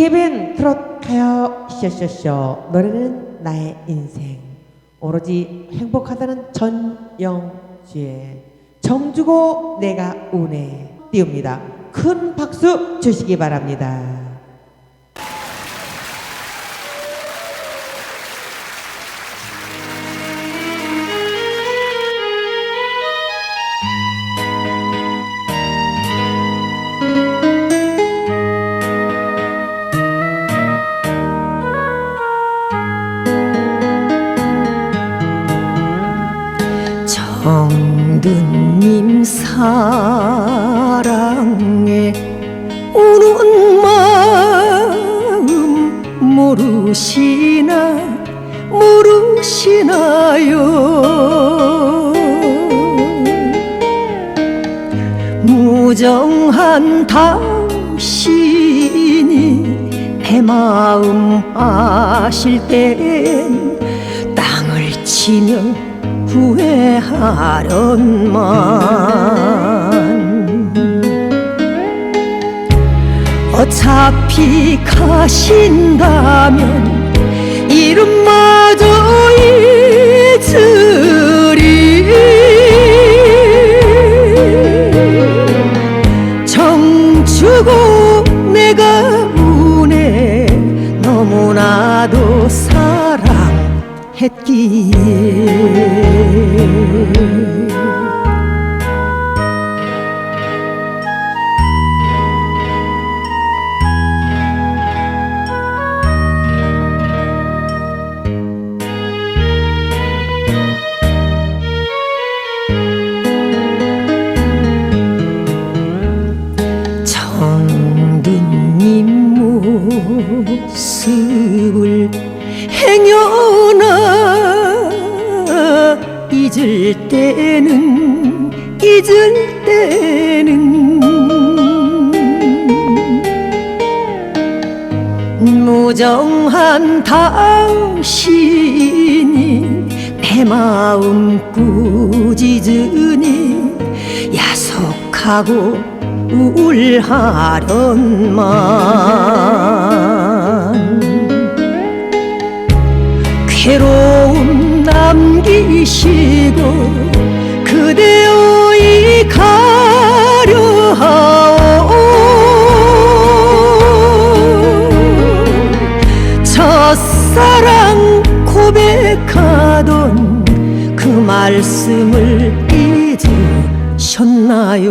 BKBN 트롯 가요 쇼쇼쇼 노래는 나의 인생 오로지 행복하다는 전영주의 정주고 내가 운에 띄웁니다. 큰 박수 주시기 바랍니다. 정든님 사랑에 우는 마음 모르시나 모르시나요? 무정한 당신이 내 마음 아실 땐 땅을 치며 후회하련만 어차피 가신다면 이름마저 했기에 모습을 행여나 잊을 때는 잊을 때는 무정한 당신이 내 마음 꾸짖으니 야속하고 우울하련만. 괴로움 남기시고 그대여이 가려하오. 첫사랑 고백하던 그 말씀을 잊으셨나요